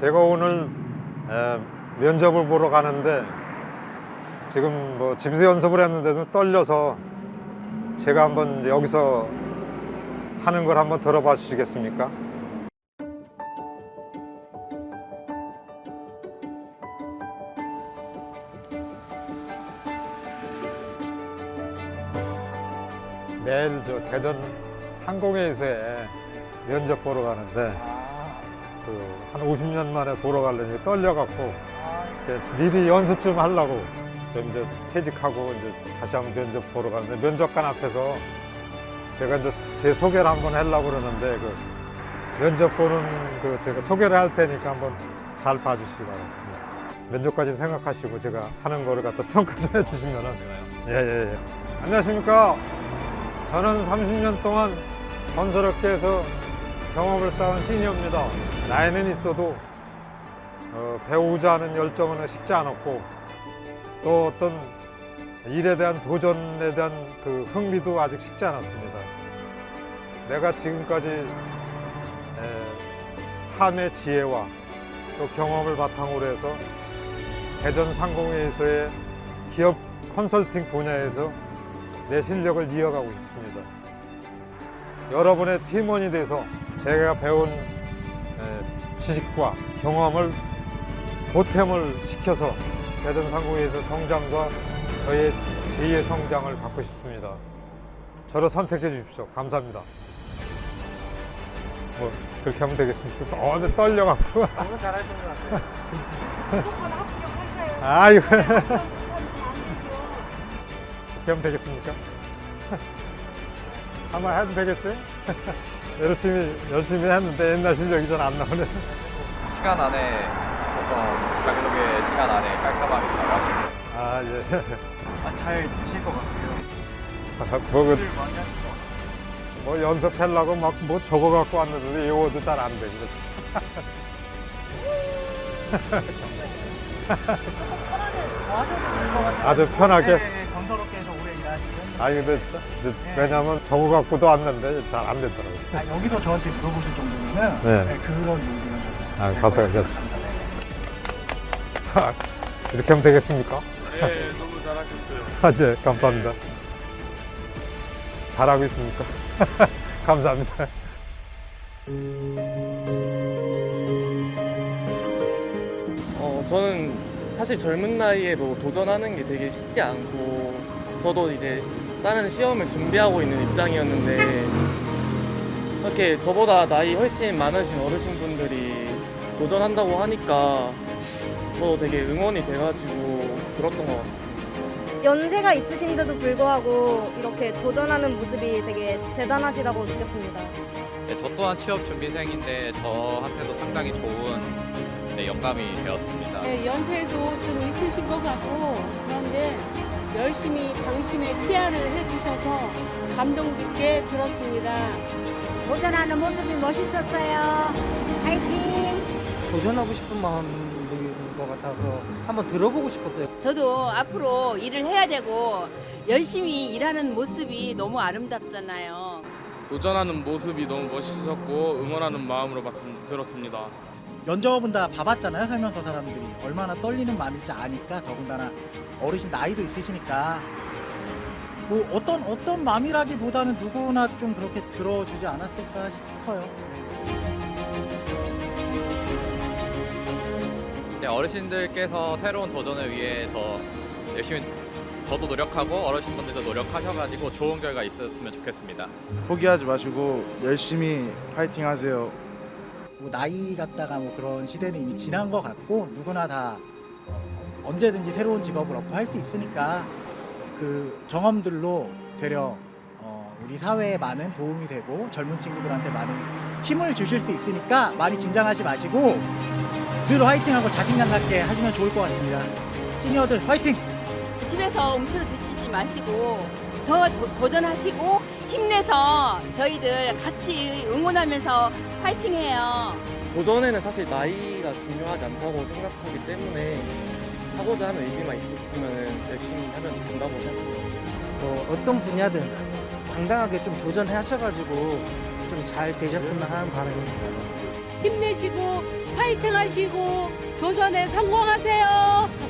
제가 오늘 에, 면접을 보러 가는데 지금 뭐 집에서 연습을 했는데도 떨려서 제가 한번 여기서 하는 걸 한번 들어봐 주시겠습니까? 내일 저 대전 상공회의소에 면접 보러 가는데 그 한 50년 만에 보러 가려니 떨려갖고 이제 미리 연습 좀 하려고 좀 이제 퇴직하고 이제 다시 한번 면접 보러 가는데 면접관 앞에서 제가 이제 제 소개를 한번 하려고 그러는데 그 면접 보는 그 제가 소개를 할 테니까 한번 잘 봐주시기 바랍니다. 면접까지 생각하시고 제가 하는 거를 갖다 평가 좀 해주시면은 예예예. 예. 안녕하십니까. 저는 30년 동안 건설업계에서 경험을 쌓은 시니어입니다. 나이는 있어도 어, 배우자 하는 열정은 쉽지 않았고 또 어떤 일에 대한 도전에 대한 그 흥미도 아직 쉽지 않았습니다. 내가 지금까지 에, 삶의 지혜와 또 경험을 바탕으로 해서 대전 상공회의소의 기업 컨설팅 분야에서 내 실력을 이어가고 싶습니다. 여러분의 팀원이 돼서 제가 배운 에, 지식과 경험을 보탬을 시켜서 대전 상공회에서 성장과 저의 제2의 성장을 갖고 싶습니다. 저를 선택해 주십시오. 감사합니다. 뭐 그렇게 하면 되겠습니까? 어, 근데 떨려갖고. 너무 잘하신 것 같아요. 무조건 합격하셔야 아이고. 돼요. 그렇게 하면 되겠습니까? 한번 해도 되겠어요? 열심히, 열심히 했는데 옛날 실력이 잘 안 나오네. 시간 안에 어떤 장인옥의 시간 안에 깔끔하게 나가고 아, 예. 아, 잘 되실 것 같아요. 뭐, 그, 일을 많이 하실 것 같아요. 뭐 연습하려고 막 뭐 적어 갖고 왔는데 이거도 잘안 돼. 아주 편하게. 네, 네, 일하시는. 아니, 근데, 이제 왜냐면 적어갖고 왔는데 잘안 되더라고요. 아, 여기서 저한테 물어보실 정도면 네. 네, 그런 용기는 좀. 아, 가서 이제. 이렇게 하면 되겠습니까? 네, 너무 잘하셨어요. 아, 네, 감사합니다. 잘하고 있습니까? 감사합니다. 어, 저는 사실 젊은 나이에도 도전하는 게 되게 쉽지 않고 저도 이제 다른 시험을 준비하고 있는 입장이었는데 이렇게 저보다 나이 훨씬 많으신 어르신분들이 도전한다고 하니까 저도 되게 응원이 돼가지고 들었던 것 같습니다. 연세가 있으신데도 불구하고 이렇게 도전하는 모습이 되게 대단하시다고 느꼈습니다. 네, 저 또한 취업 준비생인데 저한테도 상당히 좋은 네, 영감이 되었습니다. 네, 연세도 좀 있으신 것 같고 그런데 열심히 당신의 PR을 해주셔서 감동 깊게 들었습니다. 도전하는 모습이 멋있었어요. 파이팅! 도전하고 싶은 마음인 것 같아서 한번 들어보고 싶었어요. 저도 앞으로 일을 해야 되고 열심히 일하는 모습이 너무 아름답잖아요. 도전하는 모습이 너무 멋있었고 응원하는 마음으로 봤습, 들었습니다. 면접은 다 봐봤잖아요, 살면서 사람들이. 얼마나 떨리는 마음일지 아니까, 더군다나 어르신 나이도 있으시니까. 뭐 어떤, 어떤 마음이라기보다는 누구나 좀 그렇게 들어주지 않았을까 싶어요. 네, 어르신들께서 새로운 도전을 위해 더 열심히 저도 노력하고 어르신분들도 노력하셔가지고 좋은 결과 있었으면 좋겠습니다. 포기하지 마시고 열심히 파이팅 하세요. 뭐 나이 같다가 뭐 그런 시대는 이미 지난 것 같고 누구나 다 어, 언제든지 새로운 직업을 얻고 할 수 있으니까 그 경험들로 되려 어, 우리 사회에 많은 도움이 되고 젊은 친구들한테 많은 힘을 주실 수 있으니까 많이 긴장하지 마시고 늘 화이팅하고 자신감 갖게 하시면 좋을 것 같습니다. 시니어들 화이팅! 집에서 움츠러 드시지 마시고 더 도, 도전하시고 힘내서 저희들 같이 응원하면서 파이팅해요. 도전에는 사실 나이가 중요하지 않다고 생각하기 때문에 하고자 하는 의지만 있었으면 열심히 하면 된다고 생각합니다. 뭐 어떤 분야든 당당하게 좀 도전하셔가지고 좀 잘 되셨으면 하는 바람입니다. 힘내시고 파이팅 하시고 도전에 성공하세요.